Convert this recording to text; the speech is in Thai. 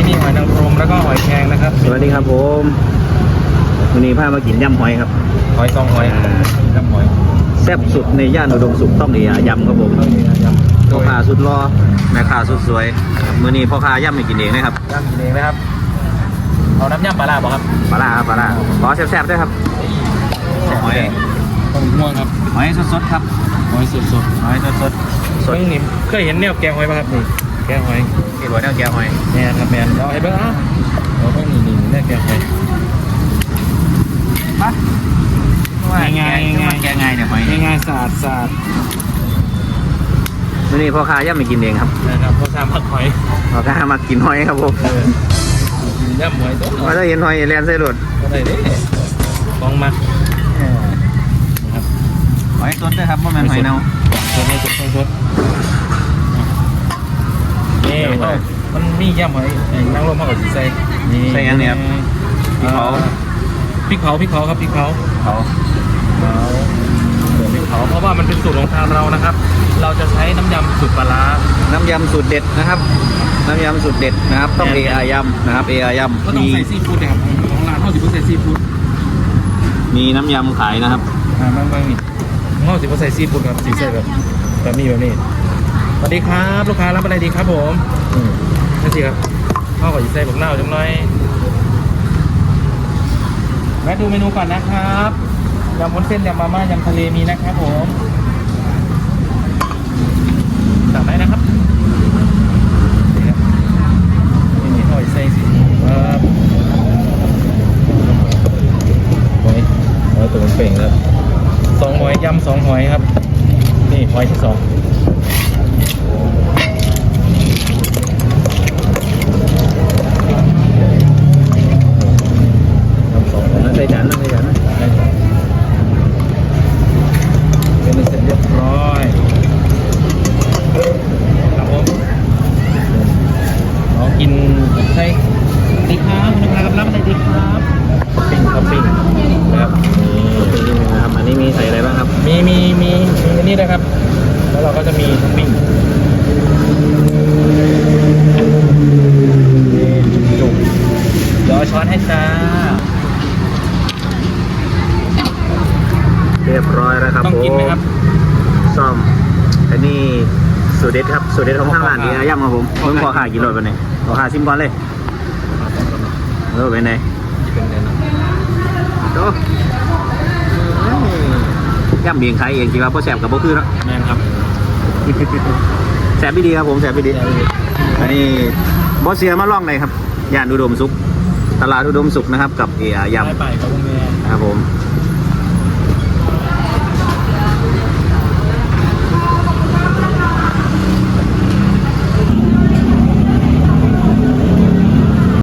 นี้มีหอยนางรมแล้วก็หอยแครงนะครับสวัสดีครับผมวันนี้พามากินยำหอยครับหอยซองหอยน้ำหอยแซ่บสุดในย่านอุดมสุขต้องเอียยำครับผมยำพ่อค้าสุดรอแม่ค้าสุดสวยมื้อนี้พ่อค้ายำให้กินเองนะครับยำกินเองนะครับเอาน้ำยำปลาร้าบ่ครับปลาร้าครับปลาร้าขอแซ่บๆด้วยครับหอยต้องม่วงครับหอยสดๆครับหอยสดสดหอยสดๆสสดดนี่เคยเห็นแนวแกงหอยป่ะครับนี่แกงหอยที่หัวแนวแก้วหอยแมนครับแมนเราไอ้เบิ้งเอ้าเราต้องนี่นี่แนวแกงหอยปะง่ายๆง่ายๆ แกง่ายเนี่ยหอยง่ายๆสะอาดสะอาดมื้อนี้พ่อค้ายำให้กินเองครับนะครับเพราะชามผักหอยพ่อค้ามากินหอยครับผมเออกินยำหอยตัวว่าจะเห็นหอยแลนใส่รถก็ได้เด้ลองมานะครับหอยสดด้วยครับว่ามันหอยเน่าสดให้สดให้สดนี่ เดี๋ยวก่อนมันมียำหอยไอ้นั่งลมมากกว่าสีใส่นี่ใส่ยังเนี่ยครับพริกเผา พริกเผาพริกเผาครับพริกเผาเขาเผาเปิดพริกเผาเพราะว่ามันเป็นสูตรของทางเรานะครับ เราจะใช้น้ำยำสูตรปลาร้าน้ำยำสูตรเด็ดนะครับ น้ำยำสูตรเด็ดนะครับ ต้องแม่เอนอายำนะครับเออายำก็ต้องมีใส่ซีฟู้ดนะครับของร้านเขาสิบใส่ซีฟู้ดมีน้ำยำขายนะครับอ่าบางบางนี่เขาสิบใส่ซีฟู้ดครับสีใส่แบบแบบนี้แบบนี้ สวัสดีครับ ลูกค้ารับอะไรดีครับผมอืมนั่นสิครับข้าวกับใส่บักเน่าจังหน่อยแวะดูเมนูก่อนนะครับยำวุ้นเส้นยำมาม่ายำทะเลมีนะครับผมสั่งได้นะครับนี่ครับนี่หอยใส่สิครับหอยหอยตัวมันเป่งครับสองหอยยำสองหอยครับ นี่หอยที่สอง บร้อยครับผมเอากินใช่ดีครับคุณลูกค้าครับรับอะไรดีครับปิ้งครับปิ้งนะครับนี่นะครับอันนี้มีใส่อะไรบ้างครับ มีมีมีมีอันนี้นะครับ แล้วเราก็จะมีท็อปปิ้งนี่จุกเดี๋ยวเอาช้อนให้จ้าเรียบร้อยแล้วครับต้องกินไหมครับ ซ่อมอันนี้สูตรเด็ดครับสูตรเด็ดของทางร้านเออายำครับผมเพิ่งพอขากินรถไปเนี่ยพอขาชิมก่อนเลยเออเป็นไงเป็นไงนะโอ้ย่ำเบียงขายเองจริงว่าพ่อแสบกับพ่อคือเนาะแม่นครับแสบไม่ดีครับผมแสบไม่ดีอันนี้บอสเซียมาล่องเลยครับย่านอุดมสุข ตลาดอุดมสุขนะครับ กับเออายไปไปครับคุณแม่ำนะครับผม